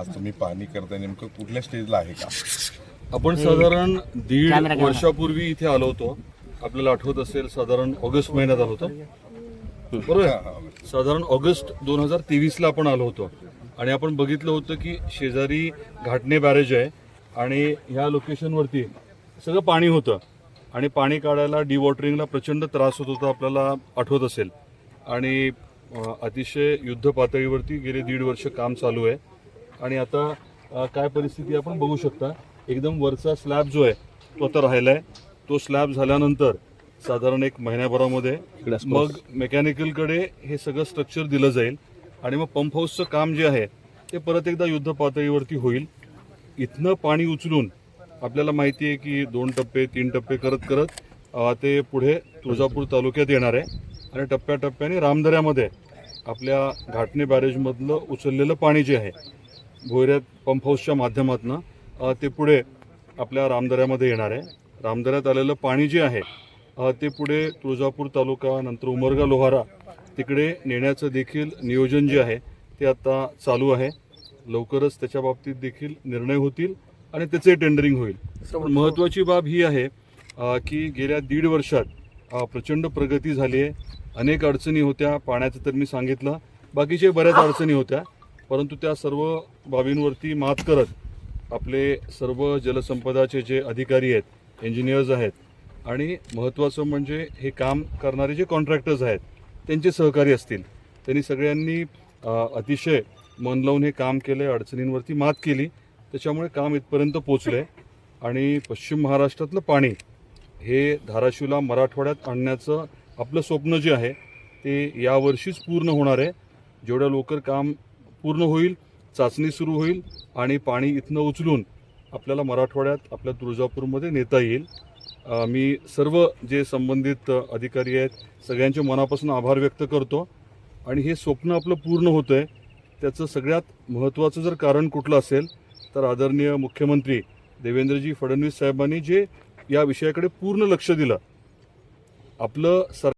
आज तुम्ही पाणी करताय नेमकं कुठल्या स्टेजला आहे का? आपण साधारण दीड. वर्षापूर्वी इथे आलो होतो. आपल्याला आठवत असेल साधारण ऑगस्ट महिन्यात आलो होतो. बरोबर? आहे? साधारण ऑगस्ट दोन हजार तेवीस ला आपण आलो होतो. आणि आपण बघितलं होतं की शेजारी घाटणे बॅरेज आहे आणि ह्या लोकेशनवरती सगळं पाणी होतं. आणि पाणी काढायला डिवॉटरिंगला प्रचंड त्रास होत होता आपल्याला आठवत असेल. आणि अतिशय युद्ध पातळीवरती गेले दीड वर्ष काम चालू आहे. आणि आता काय परिस्थिती आपण बघू शकता. एकदम वरचा स्लॅब जो आहे तो आता राहिलाय. तो स्लॅब झाल्यानंतर साधारण एक महिन्याभरामध्ये मग मेकॅनिकलकडे हे सगळं स्ट्रक्चर दिलं जाईल. आणि मग पंप हाऊसचं काम जे आहे ते परत एकदा युद्ध पातळीवरती होईल. इथनं पाणी उचलून आपल्याला माहिती आहे की दोन टप्पे तीन टप्पे करत करत ते पुढे तुळजापूर तालुक्यात येणार आहे. आणि टप्प्याटप्प्याने रामदऱ्यामध्ये आपल्या घाटणे बॅरेजमधलं उचललेलं पाणी जे आहे भोयऱ्यात पंप हाऊसच्या माध्यमातून ते पुढे आपल्या रामदऱ्यामध्ये येणार आहे. रामदऱ्यात आलेलं पाणी जे आहे ते पुढे तुळजापूर तालुका नंतर उमरगा लोहारा तिकडे नेण्याचं देखील नियोजन जे आहे ते आता चालू आहे. लवकरच त्याच्या बाबतीत देखील निर्णय होतील आणि त्याचे टेंडरिंग होईल. पण महत्त्वाची बाब ही आहे की गेल्या दीड वर्षात प्रचंड प्रगती झाली आहे. अनेक अडचणी होत्या पाण्याचं तर मी सांगितलं. बाकीचे बऱ्याच अडचणी होत्या. परंतु त्या सर्व बाबींवरती मात करत आपले सर्व जलसंपदाचे जे अधिकारी आहेत इंजिनियर्स आहेत आणि महत्त्वाचं म्हणजे हे काम करणारे जे कॉन्ट्रॅक्टर्स आहेत त्यांचे सहकारी असतील. त्यांनी सगळ्यांनी अतिशय मन लावून हे काम केलं अडचणींवरती मात केली. त्याच्यामुळे काम इथपर्यंत पोचलं आहे आणि पश्चिम महाराष्ट्रातलं पाणी हे धाराशिवला मराठवाड्यात आणण्याचं आपलं स्वप्न जे आहे ते यावर्षीच पूर्ण होणार आहे. जेवढ्या लवकर काम पूर्ण होईल चाचणी सुरू होईल आणि पाणी इथनं उचलून आपल्याला मराठवाड्यात आपल्या तुळजापूरमध्ये नेता येईल. मी सर्व जे संबंधित अधिकारी आहेत सगळ्यांचे मनापासून आभार व्यक्त करतो. आणि हे स्वप्न आपलं पूर्ण होतं आहे त्याचं सगळ्यात महत्त्वाचं जर कारण कुठलं असेल तर आदरणीय मुख्यमंत्री देवेंद्रजी फडणवीस साहेबांनी जे या विषयाकडे पूर्ण लक्ष दिलं. आपलं सर